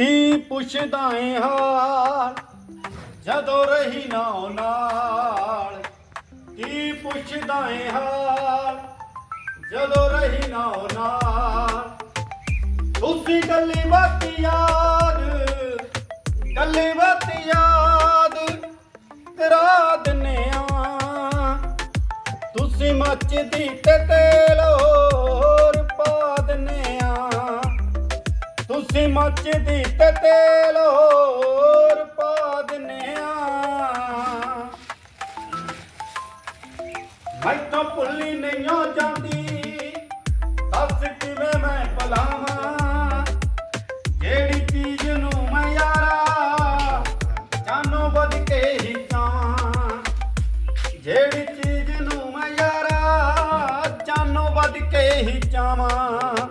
ਕੀ ਪੁੱਛਦਾ ਏ ਹਾਲ? ਜਦੋਂ ਰਹੀ ਨਾ ਉਹ ਨਾਲ, ਕੀ ਪੁੱਛਦਾ ਏ ਹਾਲ? ਜਦੋਂ ਰਹੀ ਨਾ ਉਹ ਨਾਲ ਉਸੀ ਗੱਲੀ ਬਾਤ ਯਾਦ ਗੱਲੀ ਬਾਤ ਯਾਦ ਕਰਾ ਦਿੰਨੇ ਆ। ਤੁਸੀਂ ਮੱਚਦੀ ਤੇ ਤੇਲ ਤੁਸੀਂ ਦੀ ਤੇ ਤੇਲ ਹੋਰ ਪਾ ਦਿੰਨੇ ਆ। ਮੈਥੋਂ ਭੁੱਲੀ ਨਹੀਂ ਓ ਜਾਂਦੀ, ਦੱਸ ਕਿਵੇਂ ਮੈਂ ਭਲਾਵਾਂ? ਜਿਹੜੀ ਚੀਜ਼ ਨੂੰ ਮੈਂ ਯਾਰਾ, ਜਾਨੋਂ ਵੱਧ ਕੇ ਹੀ ਚਾਹਾਂ ਜਿਹੜੀ ਚੀਜ਼ ਨੂੰ ਮੈਂ ਯਾਰਾ, ਜਾਨੋਂ ਵੱਧ ਕੇ ਹੀ ਚਾਹਾਂ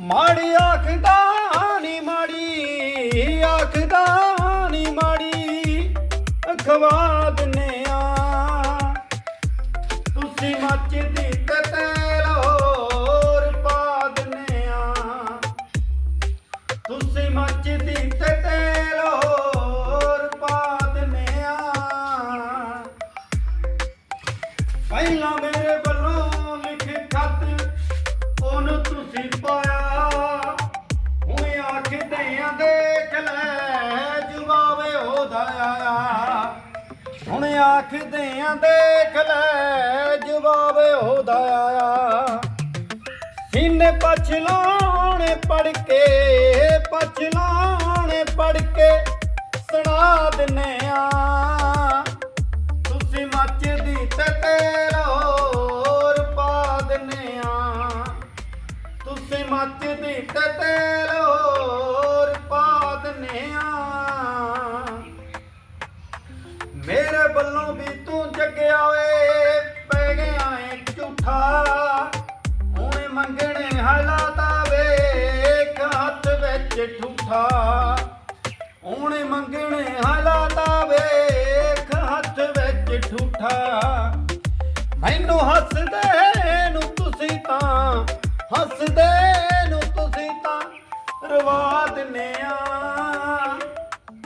ਮਾੜੀ ਆਖਦਾ ਮਾੜੀ ਆਖਦਾ ਨੀ ਮਾੜੀ ਖਵਾ ਦਿੰਨੇ ਆ। ਤੁਸੀਂ ਮੱਚਦੀ ਤੇ ਤੇਲ ਹੋਰ ਪਾ ਦਿੰਨੇ ਆ। ਤੁਸੀਂ ਮੱਚਦੀ ਤੇ ਤੇਲ ਹੋਰ ਪਾ ਦਿੰਨੇ ਆ। ਪਹਿਲਾਂ ਮੇਰੇ ਹੁਣ ਆਖਦੇ ਆ ਦੇਖ ਲੈ ਜਵਾਬ ਉਹਦਾ ਆਇਆ। ਸੀਨੇ ਪਛਲਾਉਣੇ ਪੜ ਕੇ ਪਛਲਾਉਣੇ ਪੜ ਕੇ ਸੁਣਾ ਦਿੰਨੇ ਆ। ਤੁਸੀਂ ਮੱਚਦੀ ਤੇ ਤੇਲ ਪਾ ਦਿੰਨੇ ਆ। ਤੁਸੀਂ ਮੱਚਦੀ ਤੇ ਤੇਲ ਵੱਲੋਂ ਵੀ ਤੂੰ ਜੱਗਿਆ ਓਏ, ਪੈ ਗਿਆ ਏ ਝੂਠਾ। ਹੁਣ ਮੰਗਣੇ ਹਾਲਾਤਾ ਵੇਖ, ਹੱਥ ਵਿੱਚ ਠੂਠਾ। ਹੁਣ ਮੰਗਣੇ ਹਾਲਾਤਾ ਵੇਖ, ਹੱਥ ਵਿੱਚ ਠੂਠਾ। ਮੈਨੂੰ ਹੱਸਦੇ ਨੂੰ ਤੁਸੀਂ ਤਾਂ, ਹੱਸਦੇ ਨੂੰ ਤੁਸੀਂ ਤਾਂ ਰਵਾ ਦਿੰਨੇ ਆ।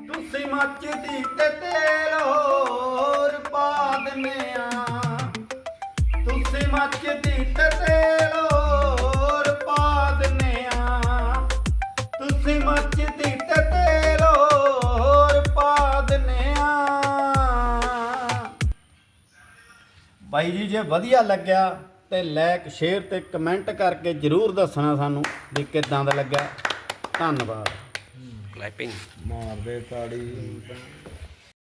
ਤੁਸੀਂ ਮੱਚਦੀ ਤੇ ਤੇਲ ਹੋਰ ਬਾਈ ਜੀ ਜੇ ਵਧੀਆ ਲੱਗਿਆ ਤੇ ਲਾਇਕ ਸ਼ੇਅਰ ਤੇ ਕਮੈਂਟ ਕਰਕੇ ਜਰੂਰ ਦੱਸਣਾ ਸਾਨੂੰ ਵੀ ਕਿੱਦਾਂ ਦਾ ਲੱਗਾ ਧੰਨਵਾਦ। ਕਲੈਪਿੰਗ ਮਾਰਦੇ ਤਾੜੀ।